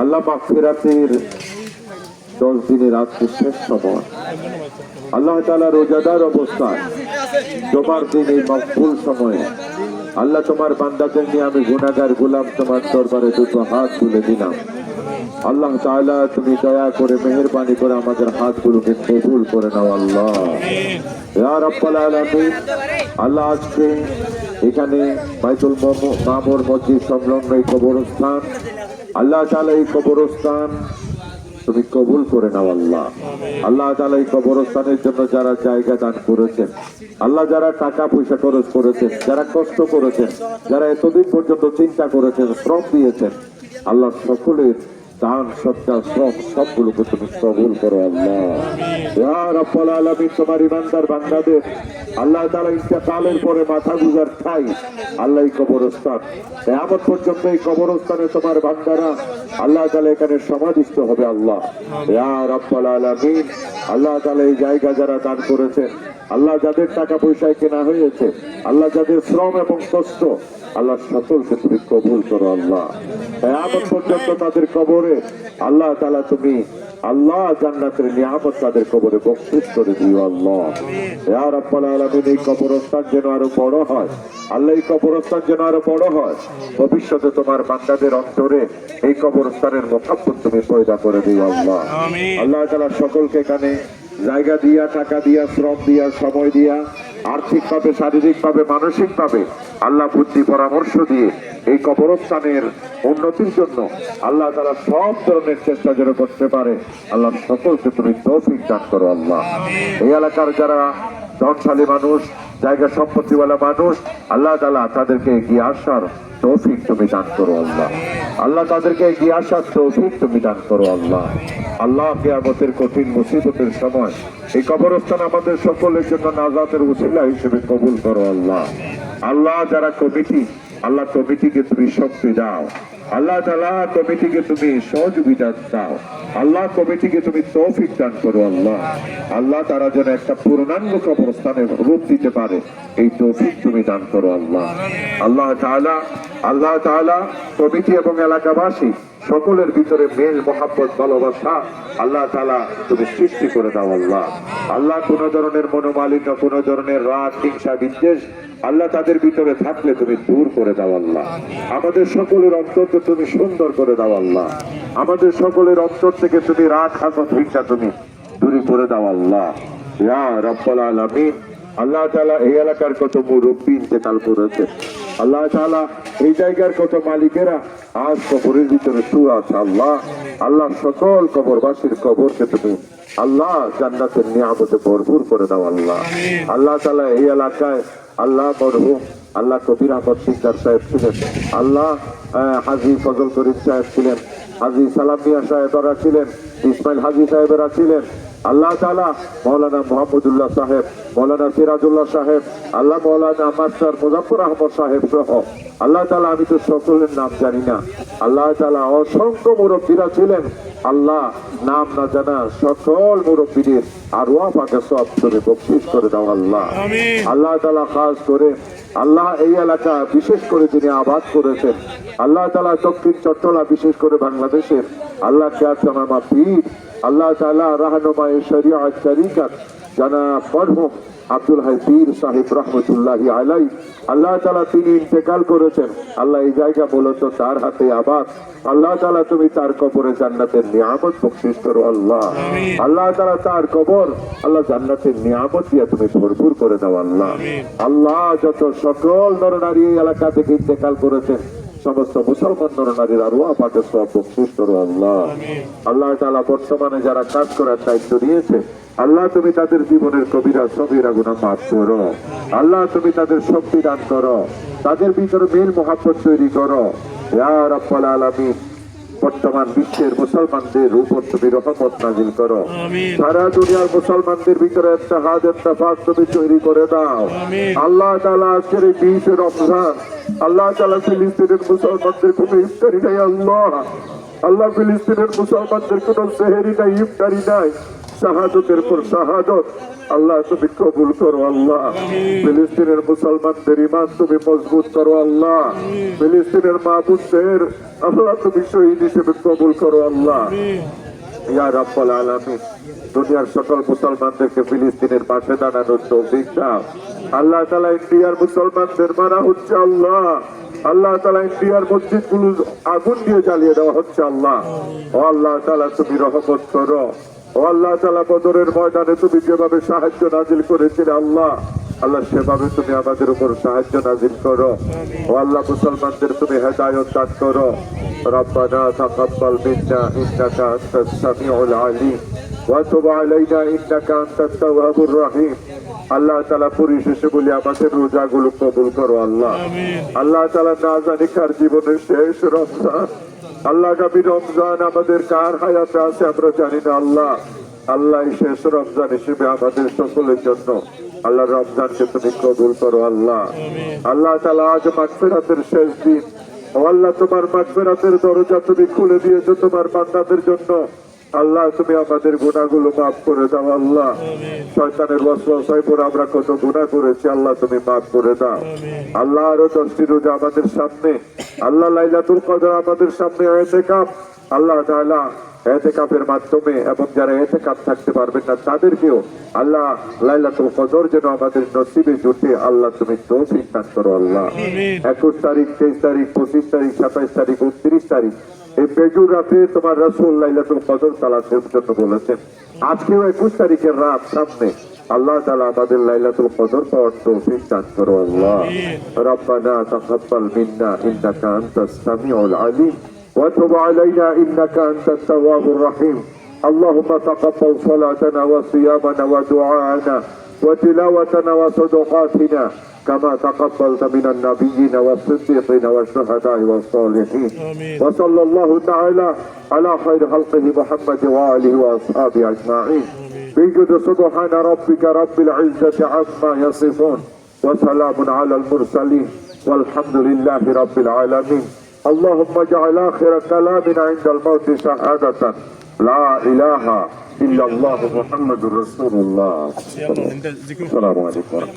আল্লাহ মাগফিরাতের দশ দিনের আজকে শেষ সময়। আল্লাহ তালা রোজাদার অবস্থায় তোমার দিন এই সময়ে আল্লাহ তোমার বান্দাদের নিয়ে আমি গুনাগার গোলাম তোমার দরবারে দুটো হাত তুলে দিলাম। আল্লাহ তাআলা তুমি দয়া করে, মেহেরবানি করে আমাদের হাতগুলোকে কবুল করে নাও আল্লাহ। ইয়া রাব্বাল আলামিন, আল্লাহ আজকে এখানে বাইতুল মামু- মামুর মসজিদ সংলগ্ন এই কবরস্থান। আল্লাহ তাআলা এই কবরস্থান তুমি কবুল করে নাও আল্লাহ। আল্লাহ তাআলা এই কবরস্থানের জন্য যারা জায়গা দান করেছেন, আল্লাহ যারা টাকা পয়সা খরচ করেছেন, যারা কষ্ট করেছেন, যারা এতদিন পর্যন্ত চিন্তা করেছেন, শ্রম দিয়েছেন, আল্লাহ সকলের দান সত্তা শ্রম সবগুলোকে তুমি কবুল করো আল্লাহ। ইয়া রাব্বুল আলামিন, তোমার ইমানদার বান্দাদের, আল্লাহ তাআলা ইন্তেকালের পরে মাথা গুজার ঠাই, আল্লাহ কবরস্থান। কিয়ামত পর্যন্ত এই কবরস্থানে তোমার বান্দারা আল্লাহ তাআলা এখানে সমাধিস্থ হবে আল্লাহ। ইয়া রাব্বুল আলামিন, আল্লাহ তাআলা এই জায়গা যারা দান করেছেন আল্লাহ যাদের টাকা পয়সায় কেনা হয়েছে আল্লাহ যাদের শ্রম এবং কষ্ট আল্লাহ সকলকে তুমি কবুল করো আল্লাহ। কেয়ামত পর্যন্ত তাদের কবরে আল্লাহ তালা তুমি আল্লাহ জান্নাতের নিয়ামত তাদের কবরে বকশিস করে দিও আল্লাহ। আর রাব্বাল আলামিন এই কবরস্থান যেন আরও বড় হয় আল্লাহ এই কবরস্থান যেন আরও বড় হয় ভবিষ্যতে তোমার বান্দাদের অন্তরে এই কবরস্থানের মোকাব্বত তুমি পয়দা করে দিও আল্লাহ। আল্লাহ তালা সকলকে এখানে জায়গা দিয়া টাকা দিয়া শ্রম দিয়া সময় দিয়া আর্থিক ভাবে শারীরিক ভাবে মানসিক ভাবে আল্লাহ বুদ্ধি পরামর্শ দিয়ে এই কবরস্থানের উন্নতির জন্য আল্লাহ তারা সব ধরনের চেষ্টা যেন করতে পারে। আল্লাহ সকলকে তুমি তৌফিক দান করো আল্লাহ। এই এলাকার যারা ধনশালী মানুষ জায়গা সম্পত্তিওয়ালা মানুষ আল্লাহ তালা তাদেরকে এগিয়ে আসার তৌফিক তুমি দান করো আল্লাহ। আল্লাহ তাদেরকে এগিয়ে আসার তৌফিক তুমি দান করো আল্লাহ। আল্লাহ কেয়ামতের কঠিন মুসিবতের সময় এই কবরস্থান আমাদের সকলের জন্য নাজাতের উচিলা হিসেবে কবুল করো আল্লাহ। আল্লাহ যারা কমিটি আল্লাহ কমিটিকে তুমি শক্তি দাও। আল্লাহ তালা কমিটিকে তুমি সহযোগিতা দাও। আল্লাহ কমিটিকে তুমি তৌফিক দান করো আল্লাহ। আল্লাহ তারা যেন একটা পূর্ণাঙ্গ কবরস্থানে রূপ দিতে পারে। এই তৌফিক তুমি দান করো আল্লাহ। আল্লাহ তালা আল্লাহ তালা কমিটি এবং এলাকাবাসী সকলের ভিতরে মেল, মহাব্বত, ভালোবাসা আল্লাহ তালা তুমি সৃষ্টি করে দাও, আল্লাহ। আল্লাহ কোন ধরনের মনোমালিন্য, কোন ধরনের রাগ, হিংসা, বিদ্বেষ আল্লাহ তাদের ভিতরে থাকলে তুমি দূর করে দাও, আল্লাহ। আমাদের সকলের অন্তরকে তুমি সুন্দর করে দাও, আল্লাহ। আমাদের সকলের অন্তর থেকে তুমি রাগ হাসত হিংসা তুমি দূরে করে দাও, আল্লাহ। রব্বাল আলামিন। আল্লাহ তালা এই এলাকার কত মুরব্বী ইন্তেকাল করেছে। আল্লাহ তাআলা এই জায়গার কত মালিকেরা আজ কবরের ভিতরে শুয়ে আছে আল্লাহ। আল্লাহ সকল কবরবাসীর কবরকে তুমি আল্লাহ জান্নাতের নিয়ামতে ভরপুর করে দাও, আল্লাহ। আল্লাহ তালা এই এলাকায় আল্লাহ মরহুম, আল্লাহ কবির আহমদ সিকদার সাহেব ছিলেন। আল্লাহ হাজী ফজল করিম সাহেব ছিলেন। হাজী সালাম মিয়া সাহেবরা ছিলেন। ইসমাইল হাজী সাহেবেরা ছিলেন। আল্লাহ তালা মৌলানা মোহাম্মদুল্লাহ সাহেব মৌলানা সিরাজুল্লাহ সাহেব আল্লাহ মৌলানা মাস্টার মুজাফর আহমদ সাহেব সহ আল্লাহ তালা আমি তো সকলের নাম জানি না। আল্লাহ তালা অসংখ্য মুরব্বীরা ছিলেন। আল্লাহ নাম না জানা সকল মুরব্বীদের আর ওয়া পাকে সব করে বকশিস করে দাও আল্লাহ। আল্লাহ তালা খাস করে আল্লাহ এই এলাকা বিশেষ করে তিনি আবাদ করেছেন আল্লাহ তালা দক্ষিণ চট্টলা বিশেষ করে বাংলাদেশের আল্লাহ খ্যাতনামা পীর আল্লাহ তালা রাহনুমায় শরিয়া তরিকাত জানা মরহুম আব্দুল হাই পীর সাহেব রহমতুল্লাহি আলাই আল্লাহ তালা তিনি ইন্তেকাল করেছেন। আল্লাহ এই জায়গা মূলত তার হাতে আবাদ। আল্লাহ তালা তুমি তার কবরে জান্নাতের নিয়ামত বকশিস করো আল্লাহ। আল্লাহ তালা তার কবর আল্লাহ জান্নাতের নিয়ামত দিয়ে তুমি ভরপুর করে দাও আল্লাহ। আল্লাহ যত সকল নরনারী এই এলাকা থেকে ইন্তেকাল করেছেন সমস্ত মুসলমান নরনারীর আরও সব বকশিস আল্লাহ। আল্লাহ তালা বর্তমানে যারা কাজ করার দায়িত্ব নিয়েছে আল্লাহ তুমি তাদের জীবনের কবিরা সবিরা গুণা মাফ করো। আল্লাহ তুমি তাদের শক্তি দান করো। তাদের ভিতরে মেল মহাপত তৈরি করো। ইয়া রাব্বাল আলামিন। বর্তমান বিশ্বের মুসলমানদের উপর তুমি রহমত নাজিল করো। সারা দুনিয়ার মুসলমানদের ভিতরে একটা হাত একটা ফাঁক তুমি তৈরি করে দাও। আল্লাহ তালা আজকের এই বিশে রমজান আল্লাহ তালা ফিলিস্তিনের মুসলমানদের কোনো ইফতারি নাই আল্লাহ। আল্লাহ ফিলিস্তিনের মুসলমানদের কোনো সেহেরি নাই ইফতারি নাই। শাহাদতের পর শাহাদত। আল্লাহ তুমি কবুল করো আল্লাহ। ফিলিস্তিনের মুসলমানদের ইমান তুমি মজবুত করো আল্লাহ। ফিলিস্তিনের মাহবুবদের আল্লাহ তুমি শহীদ হিসেবে কবুল করো আল্লাহ। ইয়া রাব্বাল আলামিন দুনিয়ার সকল মুসলমানদেরকে ফিলিস্তিনের পাশে দাঁড়ানোর তৌফিক দাও। আল্লাহ তাআলা ইন্ডিয়ার মুসলমানদের মারা হচ্ছে আল্লাহ। আল্লাহ তাআলা ইন্ডিয়ার মসজিদগুলো আগুন দিয়ে জ্বালিয়ে দেওয়া হচ্ছে আল্লাহ। ও আল্লাহ তাআলা তুমি রহমত করো। ও আল্লাহ তাআলা বদরের ময়দানে তুমি যেভাবে সাহায্য নাজিল করেছিলে আল্লাহ আল্লাহ সেভাবে তুমি আমাদের উপর সাহায্য নাজিল করো ও আল্লাহ মুসলমানদের তুমি হেদায়ত দান করো ربنا تقبل منا انك انت السميع العليم وتب علينا انك انت التواب الرحيم আল্লাহ তালা পরিশেষে বলি আমাদের রোজাগুলো কবুল করো আল্লাহ আল্লাহ তালা না জানি কার জীবনের শেষ রমজান আল্লাহ গামী রমজান আমাদের কার হায়াতে আছে আমরা জানি না আল্লাহ। আল্লাহ শেষ রমজান হিসেবে আমাদের সকলের জন্য আল্লাহ রমজানকে তুমি কবুল করো আল্লাহ। আল্লাহ তালা আজ মাগফিরাতের শেষ দিন। ও আল্লাহ তোমার মাগফিরাতের দরজা তুমি খুলে দিয়েছ তোমার বান্দাদের জন্য। আল্লাহ তুমি আমাদের গুণাগুলো মাফ করে দাও আল্লাহ। শয়তানের পরে আমরা কত গুণা করেছি আল্লাহ তুমি মাফ করে দাও। আল্লাহ আরও দশটি রোজা আমাদের সামনে। আল্লাহ লাইলাতুল কদর আমাদের সামনে হয়েছে কাপ। আল্লাহ তাআলা এতেকাপের মাধ্যমে এবং যারা এতেকাপ থাকতে পারবেন না তাদেরকেও আল্লাহ লাইলাতুল কদর যেন আমাদের নসিবে জুটে। আল্লাহ তুমি তৌফিক দান করো আল্লাহ। একুশ তারিখ তেইশ তারিখ পঁচিশ তারিখ সাতাইশ তারিখ উনত্রিশ তারিখ এই বেজুর রাতে তোমার রসুল লাইলাতুল কদর তালাশের জন্য বলেছেন আজকেও একুশ তারিখের রাত সামনে আল্লাহ তালা আমাদের লাইলাতুল কদর পাওয়ার তৌফিক দান করো আল্লাহ। রব্বানা তাকাব্বাল মিন্না ইন্নাকা আনতাস সামিউল আলিম। وتب علينا إنك أنت التواب الرحيم. اللهم تقبل صلاتنا وصيامنا ودعاءنا وتلاوتنا وصدقاتنا كما تقبلت من النبيين والصديقين والشهداء والصالحين. آمين. وصلى الله تعالى على خير خلقه محمد وآله وأصحابه أجمعين. بجد سبحان ربك رب العزة عما يصفون. وسلام على المرسلين. والحمد لله رب العالمين. اللهم اجعل آخر كلامنا عند الموت شهادة لا إله إلا الله محمد رسول الله. السلام عليكم.